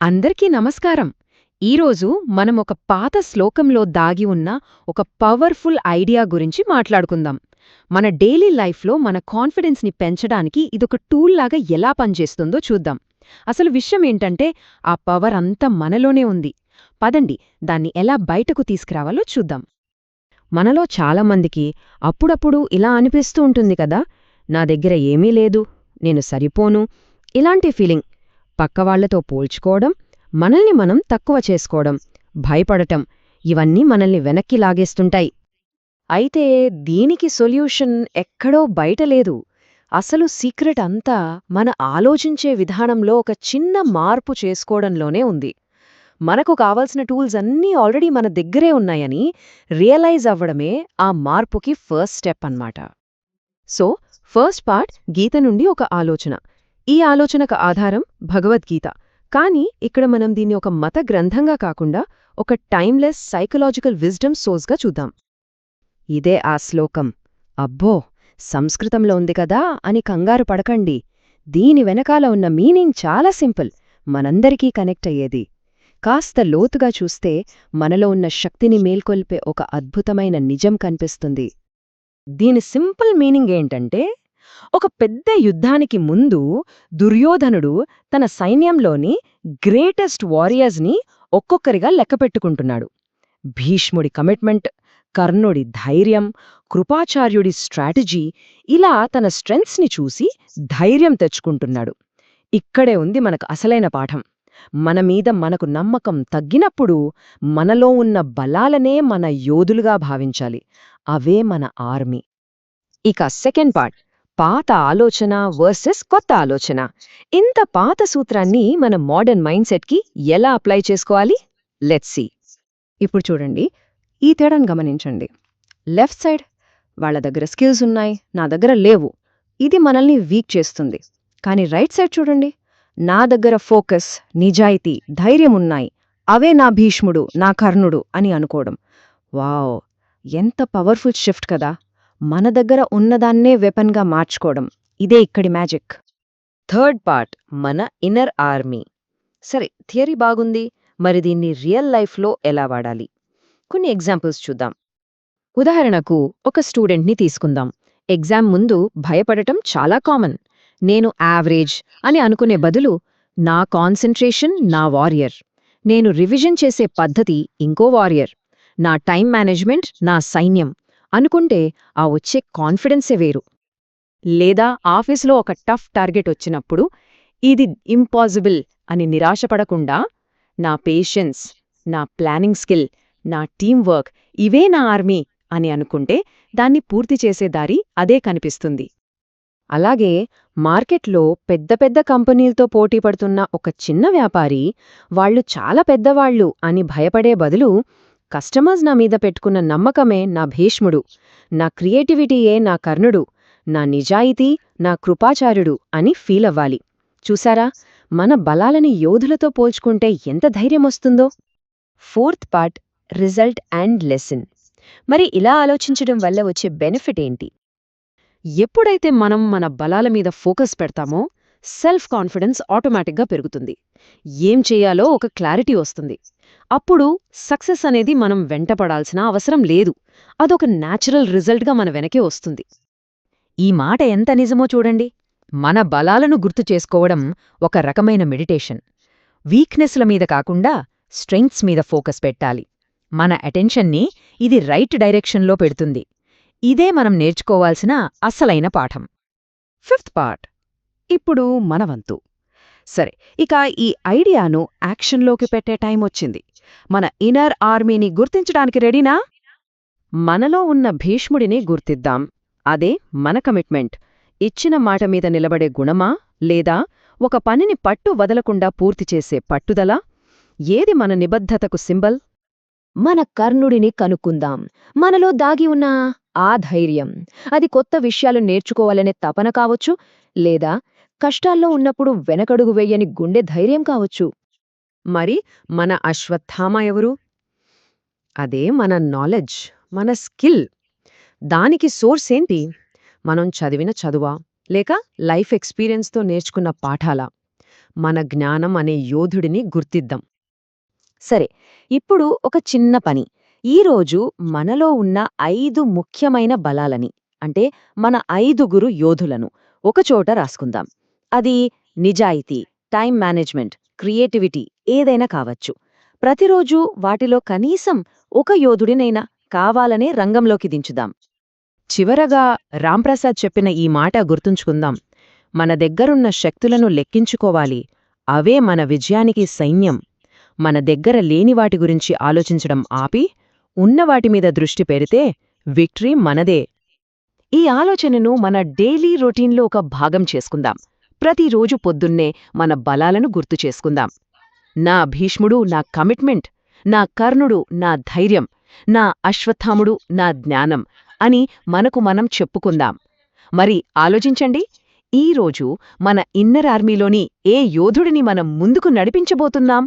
అందరికీ నమస్కారం. ఈరోజు మనం ఒక పాత శ్లోకంలో దాగి ఉన్న ఒక పవర్ఫుల్ ఐడియా గురించి మాట్లాడుకుందాం. మన డైలీ లైఫ్లో మన కాన్ఫిడెన్స్ని పెంచడానికి ఇదొక టూల్లాగా ఎలా పనిచేస్తుందో చూద్దాం. అసలు విషయం ఏంటంటే ఆ పవర్ అంతా మనలోనే ఉంది. పదండి దాన్ని ఎలా బయటకు తీసుకురావాలో చూద్దాం. మనలో చాలామందికి అప్పుడప్పుడు ఇలా అనిపిస్తూ ఉంటుంది కదా నా దగ్గర ఏమీ లేదు నేను సరిపోను ఇలాంటి ఫీలింగ్. పక్కవాళ్ళతో పోల్చుకోవడం మనల్ని మనం తక్కువ చేసుకోవడం భయపడటం ఇవన్నీ మనల్ని వెనక్కి లాగేస్తుంటాయి. అయితే దీనికి సొల్యూషన్ ఎక్కడో బయట లేదు. అసలు సీక్రెట్ అంతా మన ఆలోచించే విధానంలో ఒక చిన్న మార్పు చేసుకోవడంలోనే ఉంది. మనకు కావాల్సిన టూల్స్ అన్నీ ఆల్రెడీ మన దగ్గరే ఉన్నాయని రియలైజ్ అవ్వడమే ఆ మార్పుకి ఫస్ట్ స్టెప్ అన్నమాట. సో ఫస్ట్ పార్ట్ గీత నుండి ఒక ఆలోచన. ఈ ఆలోచనకు ఆధారం భగవద్గీత. కానీ ఇక్కడ మనం దీన్ని ఒక మత గ్రంథంగా కాకుండా ఒక టైమ్లెస్ సైకలాజికల్ విజ్డమ్ సోర్స్గా చూద్దాం. ఇదే ఆ శ్లోకం. అబ్బో సంస్కృతంలో ఉంది కదా అని కంగారు పడకండి. దీని వెనకాల ఉన్న మీనింగ్ చాలా సింపుల్. మనందరికీ కనెక్ట్ అయ్యేది. కాస్త లోతుగా చూస్తే మనలో ఉన్న శక్తిని మేల్కొల్పే ఒక అద్భుతమైన నిజం కనిపిస్తుంది. దీని సింపుల్ మీనింగ్ ఏంటంటే ఒక పెద్ద యుద్ధానికి ముందు దుర్యోధనుడు తన సైన్యంలోని గ్రేటెస్ట్ వారియర్స్ని ఒక్కొక్కరిగా లెక్కపెట్టుకుంటున్నాడు భీష్ముడి కమిట్మెంట్ కర్ణుడి ధైర్యం కృపాచార్యుడి స్ట్రాటజీ ఇలా తన స్ట్రెంగ్స్ని చూసి ధైర్యం తెచ్చుకుంటున్నాడు. ఇక్కడే ఉంది మనకు అసలైన పాఠం. మన మీద మనకు నమ్మకం తగ్గినప్పుడు మనలో ఉన్న బలాలనే మన యోధులుగా భావించాలి. అవే మన ఆర్మీ. ఇక సెకండ్ పార్ట్. పాత ఆలోచన వర్సెస్ కొత్త ఆలోచన. ఇంత పాత సూత్రాన్ని మన మోడర్న్ మైండ్ సెట్కి ఎలా అప్లై చేసుకోవాలి? Let's see. ఇప్పుడు చూడండి. ఈ తేడాను గమనించండి. లెఫ్ట్ సైడ్ వాళ్ళ దగ్గర స్కిల్స్ ఉన్నాయి నా దగ్గర లేవు. ఇది మనల్ని వీక్ చేస్తుంది. కానీ రైట్ సైడ్ చూడండి. నా దగ్గర ఫోకస్ నిజాయితీ ధైర్యం ఉన్నాయి. అవే నా భీష్ముడు నా కర్ణుడు అని అనుకోవడం. వావ్! ఎంత పవర్ఫుల్ షిఫ్ట్ కదా! మన దగ్గర ఉన్నదాన్నే వెపన్గా మార్చుకోవడం. ఇదే ఇక్కడి మ్యాజిక్. థర్డ్ పార్ట్ మన ఇన్నర్ ఆర్మీ. సరే థియరీ బాగుంది మరి దీన్ని రియల్ లైఫ్లో ఎలా వాడాలి? కొన్ని ఎగ్జాంపుల్స్ చూద్దాం. ఉదాహరణకు ఒక స్టూడెంట్ని తీసుకుందాం. ఎగ్జామ్ ముందు భయపడటం చాలా కామన్. నేను యావరేజ్ అని అనుకునే బదులు నా కాన్సంట్రేషన్ నా వారియర్. నేను రివిజన్ చేసే పద్ధతి ఇంకో వారియర్. నా టైం మేనేజ్మెంట్ నా సైన్యం. అనుకుంటే ఆ వచ్చే కాన్ఫిడెన్సే వేరు. లేదా ఆఫీసులో ఒక టఫ్ టార్గెట్ వచ్చినప్పుడు ఇది ఇంపాసిబుల్ అని నిరాశపడకుండా నా పేషెన్స్ నా ప్లానింగ్ స్కిల్ నా టీం వర్క్ ఇవే నా ఆర్మీ అని అనుకుంటే దాన్ని పూర్తి చేసే దారి అదే కనిపిస్తుంది. అలాగే మార్కెట్లో పెద్ద పెద్ద కంపెనీలతో పోటీ పడుతున్న ఒక చిన్న వ్యాపారి వాళ్ళు చాలా పెద్దవాళ్ళు అని భయపడే బదులు కస్టమర్స్ నా మీద పెట్టుకున్న నమ్మకమే నా భీష్ముడు. నా క్రియేటివిటీయే నా కర్ణుడు. నా నిజాయితీ నా కృపాచార్యుడు అని ఫీల్ అవ్వాలి. చూసారా? మన బలాలని యోధులతో పోల్చుకుంటే ఎంత ధైర్యం వస్తుందో? Fourth part result and lesson. మరి ఇలా ఆలోచించడం వల్ల వచ్చే బెనిఫిట్ ఏంటి? ఎప్పుడైతే మనం మన బలాల మీద ఫోకస్ పెడతామో సెల్ఫ్ కాన్ఫిడెన్స్ ఆటోమేటిక్గా పెరుగుతుంది. ఏం చేయాలో ఒక క్లారిటీ వస్తుంది. అప్పుడు సక్సెస్ అనేది మనం వెంటపడాల్సిన అవసరం లేదు. అదొక న్యాచురల్ రిజల్ట్గా మన వెనకే వస్తుంది. ఈ మాట ఎంత నిజమో చూడండి. మన బలాలను గుర్తు చేసుకోవడం ఒక రకమైన మెడిటేషన్ వీక్నెస్ల మీద కాకుండా స్ట్రెంగ్త్స్ మీద ఫోకస్ పెట్టాలి. మన అటెన్షన్ని ఇది రైట్ డైరెక్షన్లో పెడుతుంది. ఇదే మనం నేర్చుకోవాల్సిన అసలైన పాఠం. ఫిఫ్త్ పార్ట్ ఇప్పుడు మనవంతు సరే ఇక ఈ ఐడియాను యాక్షన్లోకి పెట్టే టైం వచ్చింది. మన ఇన్నర్ ఆర్మీని గుర్తించడానికి రెడీనా? మనలో ఉన్న భీష్ముడిని గుర్తిద్దాం. అదే మన కమిట్మెంట్. ఇచ్చిన మాట మీద నిలబడే గుణమా? లేదా ఒక పనిని పట్టు వదలకుండా పూర్తి చేసే పట్టుదల? ఏది మన నిబద్ధతకు సింబల్? మన కర్ణుడిని కనుక్కుందాం. మనలో దాగి ఉన్న ఆ ధైర్యం. అది కొత్త విషయాలు నేర్చుకోవాలనే తపన కావచ్చు లేదా కష్టాల్లో ఉన్నప్పుడు వెనకడుగు వెయ్యని గుండె ధైర్యం కావచ్చు. మరి మన అశ్వత్థామ ఎవరు? అదే మన నాలెడ్జ్ మన స్కిల్ దానికి సోర్స్ ఏంటి? మనం చదివిన చదువా? లేక లైఫ్ ఎక్స్పీరియన్స్తో నేర్చుకున్న పాఠాలా? మన జ్ఞానం అనే యోధుడిని గుర్తిద్దాం. సరే ఇప్పుడు ఒక చిన్న పని. ఈరోజు మనలో ఉన్న ఐదు ముఖ్యమైన బలాలని అంటే మన ఐదుగురు యోధులను ఒకచోట రాసుకుందాం. అది నిజాయితీ టైం మేనేజ్మెంట్ క్రియేటివిటీ ఏదైనా కావచ్చు. ప్రతిరోజూ వాటిలో కనీసం ఒక యోధుడినైనా కావాలనే రంగంలోకి దించుదాం. చివరగా రాంప్రసాద్ చెప్పిన ఈ మాట గుర్తుంచుకుందాం. మన దగ్గరున్న శక్తులను లెక్కించుకోవాలి. అవే మన విజయానికి సైన్యం. మన దగ్గర లేని వాటి గురించి ఆలోచించడం ఆపి ఉన్నవాటి మీద దృష్టి పెడితే విక్టరీ మనదే. ఈ ఆలోచనను మన డైలీ రొటీన్లో ఒక భాగం చేసుకుందాం. ప్రతిరోజు పొద్దున్నే మన బలాలను గుర్తు చేసుకుందాం. నా భీష్ముడు నా కమిట్మెంట్ నా కర్ణుడు నా ధైర్యం నా అశ్వత్థాముడు నా జ్ఞానం అని మనకు మనం చెప్పుకుందాం. మరి ఆలోచించండి. ఈరోజు మన ఇన్నర్ ఆర్మీలోని ఏ యోధుడిని మనం ముందుకు నడిపించబోతున్నాం?